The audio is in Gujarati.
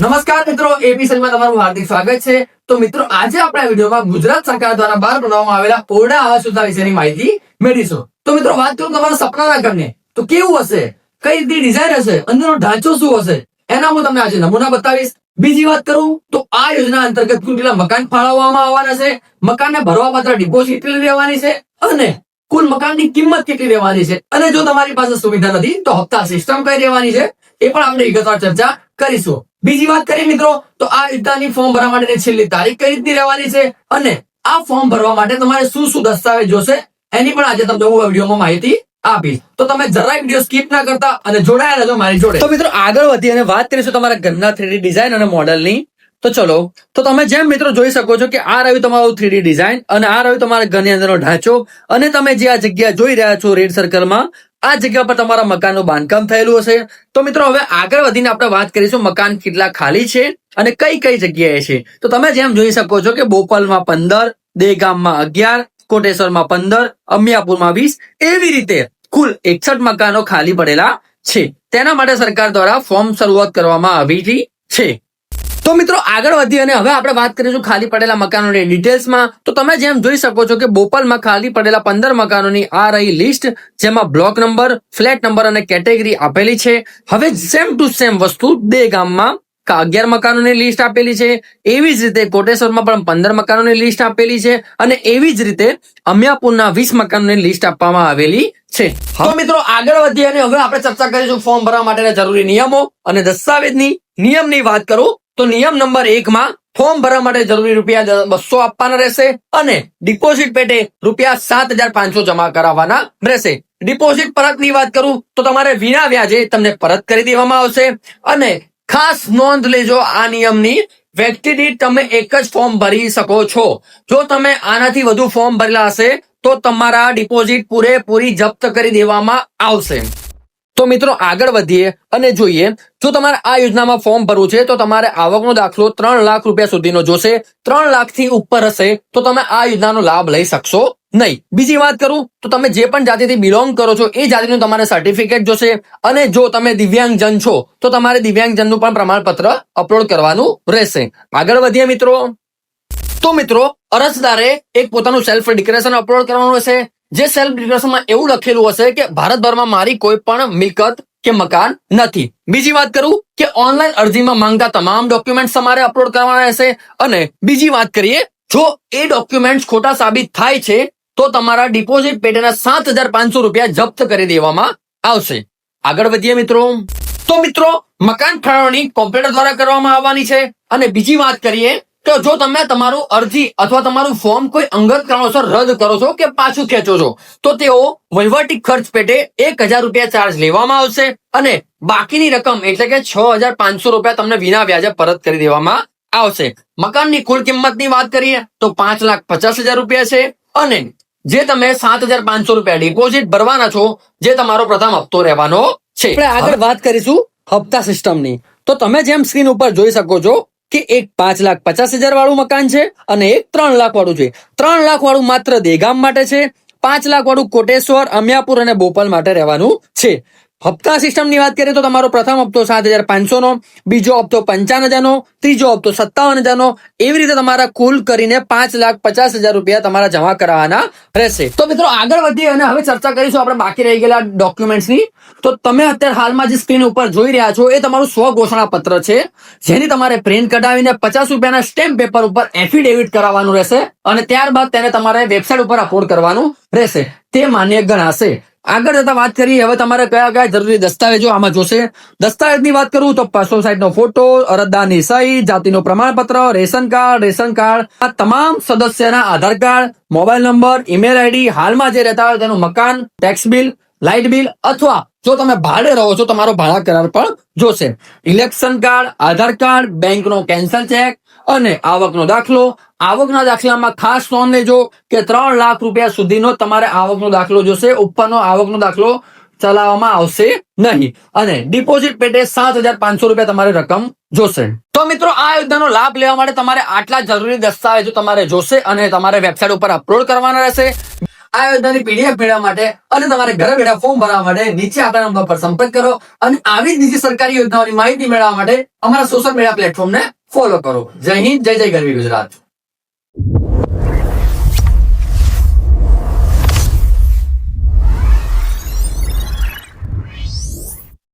નમસ્કાર મિત્રો એપીસેલમાં તમારું હાર્દિક સ્વાગત છે. તો મિત્રો, આજે આપણે વિડીયોમાં ગુજરાત સરકાર દ્વારા બહાર બનાવવામાં આવેલા ઓરડા આવાસ યોજના વિશેની માહિતી મેળવીશું. તો મિત્રો, વાત કરું તમારા સપનાના ઘરને. તો કેવું હશે? કઈ રીતની ડિઝાઇન હશે? અંદરનો ઢાંચો શું હશે? એના હું તમને આજે નમૂના બતાવીશ. બીજી વાત કરું, તો આ યોજના અંતર્ગત કુલ કેટલા મકાન ફાળવવામાં આવવાના છે? મકાનને ભરવા પાત્ર ડિપોઝિટ કેટલી રહેવાની છે? અને કુલ મકાનની કિંમત કેટલી રહેવાની છે? અને જો તમારી પાસે સુવિધા નથી, તો હપ્તા સિસ્ટમ કઈ રહેવાની છે? એ પણ આપણે વિગતવાર ચર્ચા કરીશું. બીજી વાત કરીએ મિત્રો, તો આ યોજનાની ફોર્મ ભરવા માટેની છેલ્લી તારીખ કઈ રીતની રહેવાની છે અને આ ફોર્મ ભરવા માટે તમારે શું શું દસ્તાવેજ જોશે એની પણ આજે તમને હું વિડીયોમાં માહિતી આપીશ. તો તમે જરાય વીડિયો ના કરતા અને જોડાયા રહેજો મિત્રો આગળ વધી અને વાત કરીશું તમારા ઘરના થ્રીડી ડિઝાઇન અને મોડલની તો ચલો, તો તમે જેમ મિત્રો જોઈ શકો છો કે આ રહ્યું તમારું થ્રીડી ડિઝાઇન અને આ રહ્યું તમારા ઘરની અંદરનો ઢાંચો અને તમે જે આ જગ્યા જોઈ રહ્યા છો રેડ સર્કલમાં આ જગ્યા પર તમારા મકાનનું બાંધકામ થયેલું હશે. તો મિત્રો, હવે આગળ વધીને આપણે વાત કરીશું મકાન કેટલા ખાલી છે અને કઈ કઈ જગ્યાએ છે. તો તમે જેમ જોઈ શકો છો કે બોપલમાં પંદર, દેગામમાં અગિયાર, કોટેશ્વરમાં પંદર, અમિયાપુરમાં વીસ, એવી રીતે કુલ એકસઠ મકાનો ખાલી પડેલા છે. તેના માટે સરકાર દ્વારા ફોર્મ શરૂઆત કરવામાં આવી છે. તો મિત્રો આગળ વધી અને હવે આપણે વાત કરીશું ખાલી પડેલા મકાનોની ડિટેલ્સમાં તો તમે જેમ જોઈ શકો છો કે બોપલમાં ખાલી પડેલા પંદર મકાનોની આ રહી લિસ્ટ જેમાં બ્લોક નંબર ફ્લેટ નંબર અને કેટેગરી આપેલી છે. હવે સેમ ટુ સેમ વસ્તુ બે ગામમાં અગિયાર મકાનોની લિસ્ટ આપેલી છે. એવી જ રીતે કોટેશ્વરમાં પણ પંદર મકાનોની લિસ્ટ આપેલી છે અને એવી જ રીતે અમિયાપુરના વીસ મકાનોની લિસ્ટ આપવામાં આવેલી છે. હવે મિત્રો આગળ વધીએ અને હવે આપણે ચર્ચા કરીશું ફોર્મ ભરવા માટેના જરૂરી નિયમો અને દસ્તાવેજની. નિયમની વાત કરું તો નિયમ નંબર એકમાં ફોર્મ ભરવા માટે જરૂરી રૂપિયા બસો આપવાના રહેશે અને ડિપોઝિટ પેટે રૂપિયા સાત હજાર પાંચસો જમા કરાવવાના રહેશે. ડિપોઝિટ પરતની વાત કરું તો તમારે વિના વ્યાજે તમને પરત કરી દેવામાં આવશે અને ખાસ નોંધ લેજો આ નિયમની. વ્યક્તિ તમે એક જ ફોર્મ ભરી શકો છો. જો તમે આનાથી વધુ ફોર્મ ભરેલા હશે તો તમારા ડિપોઝિટ પૂરેપૂરી જપ્ત કરી દેવામાં આવશે. તો મિત્રો આગળ વધીએ અને જોઈએ, જો તમારે આ યોજનામાં ફોર્મ ભરવું છે, તો તમારે આવકનો દાખલો ત્રણ લાખ રૂપિયા સુધીનો જોશે. ત્રણ લાખથી ઉપર હશે, તો તમે આ યોજનાનો લાભ લઈ શકશો નહીં. બીજી વાત કરું, તો તમે જે પણ જાતિથી બિલોંગ કરો છો, એ જાતિનું તમારે સર્ટિફિકેટ જોશે. અને જો તમે દિવ્યાંગજન છો, તો તમારે દિવ્યાંગજનનું પણ પ્રમાણપત્ર અપલોડ કરવાનું રહેશે. આગળ વધીએ મિત્રો. તો મિત્રો, અરજદારે એક પોતાનું સેલ્ફ ડિક્લેરેશન અપલોડ કરવાનું હશે જે સેલ્ફ ડિક્લેરેશનમાં એવું લખેલું હશે કે ભારતભરમાં મારી કોઈ પણ મિલકત કે મકાન નથી. બીજી વાત કરું કે ઓનલાઈન અરજીમાં માંગતા તમામ ડોક્યુમેન્ટ્સ તમારે અપલોડ કરવાના રહેશે. અને બીજી વાત કરીએ, જો એ ડોક્યુમેન્ટ્સ ખોટા સાબિત થાય છે, તો તમારા ડિપોઝિટ પેટેના સાત હજાર પાંચસો રૂપિયા જપ્ત કરી દેવામાં આવશે. આગળ વધીએ મિત્રો. તો મિત્રો, મકાન ફાળવણી કોમ્પ્યુટર દ્વારા કરવામાં આવવાની છે. અને બીજી વાત કરીએ કે જો તમે તમારું અરજી અથવા તમારું ફોર્મ કોઈ અંગત કારણોસર રદ કરો છો કે પાછું ખેંચો છો તો તેઓ વહીવટી ખર્ચ પેટે એક હજાર રૂપિયા ચાર્જ લેવામાં આવશે અને બાકીની રકમ એટલે કે છ હજાર પાંચસો રૂપિયા તમને વિના વ્યાજે પરત કરી દેવામાં આવશે. મકાનની કુલ કિંમતની વાત કરીએ તો પાંચ લાખ પચાસ હજાર રૂપિયા છે અને જે તમે સાત હજાર પાંચસો રૂપિયા ડિપોઝિટ ભરવાના છો જે તમારો પ્રથમ હપ્તો રહેવાનો છે. આપણે આગળ વાત કરીશું હપ્તા સિસ્ટમની તો તમે જેમ સ્ક્રીન ઉપર જોઈ શકો છો કે એક પાંચ લાખ પચાસ હજાર વાળું મકાન છે અને એક ત્રણ લાખ વાળું છે ત્રણ લાખ વાળું માત્ર દેગામ માટે છે, પાંચ લાખ વાળું કોટેશ્વર, અમિયાપુર અને બોપલ માટે રહેવાનું છે. હપ્તા સિસ્ટમની વાત કરીએ તો તમારો પ્રથમ હપ્તો સાત હજાર પાંચસો નો બીજો હપ્તો પંચાવન હજારનો ત્રીજો હપ્તો સત્તાવન હજારનો એવી રીતે તમારા કુલ કરીને પાંચ લાખ પચાસ હજાર રૂપિયા તમારા જમા કરાવવાના રહેશે. તો મિત્રો આગળ વધીએ અને હવે ચર્ચા કરીશું આપણે બાકી રહી ગયેલા ડોક્યુમેન્ટ્સની. તો તમે અત્યારે હાલમાં જે સ્ક્રીન ઉપર જોઈ રહ્યા છો, એ તમારું સ્વ ઘોષણા પત્ર છે, જેની તમારે પ્રિન્ટ કઢાવીને પચાસ રૂપિયાના સ્ટેમ્પ પેપર ઉપર એફિડેવિટ કરાવવાનું રહેશે અને ત્યારબાદ તેને તમારે વેબસાઇટ ઉપર અપલોડ કરવાનું રહેશે. તે માન્ય ગણાશે. આગળ જતા વાત કરી હવે તમારે કયા કયા જરૂરી દસ્તાવેજો આમાં જોશે? દસ્તાવેજની વાત કરું તો પાસપોર્ટ નો ફોટો, અરજદારની સહી, જાતિનું પ્રમાણપત્ર, રેશન કાર્ડ રેશન કાર્ડ, આ તમામ સદસ્યના Aadhaar card, mobile number, email ID, હાલમાં જે રહેતા હોય તેનું મકાન, ટેક્સ બિલ, લાઇટ બિલ, અથવા જો તમે ભાડે રહો છો તમારો ભાડા કરાર પણ જોશે. ઇલેક્શન કાર્ડ, આધાર કાર્ડ, બેંકનો કેન્સલ ચેક અને આવકનો દાખલો. આવકના દાખલામાં ખાસ નોંધ લેજો કે ત્રણ લાખ રૂપિયા સુધીનો તમારે આવકનો દાખલો જોશે. ઉપરનો આવકનો દાખલો ચલાવવામાં આવશે નહીં. અને ડિપોઝિટ પેટે સાત હજાર પાંચસો રૂપિયા તમારે રકમ જોશે. તો મિત્રો, આ યોજનાનો લાભ લેવા માટે તમારે આટલા જરૂરી દસ્તાવેજો તમારે જોશે અને તમારે વેબસાઇટ ઉપર અપલોડ કરવાના રહેશે. આ યોજનાની પીડીએફ મેળવવા માટે અને તમારે ઘરે બેઠા ફોર્મ ભરવા માટે નીચે આપેલા નંબર પર સંપર્ક કરો અને આવી જ નીચે સરકારી યોજનાઓની માહિતી મેળવવા માટે અમારા સોશિયલ મીડિયા પ્લેટફોર્મને ફોલો કરો. જય હિન્દ જય જય ગરવી ગુજરાત.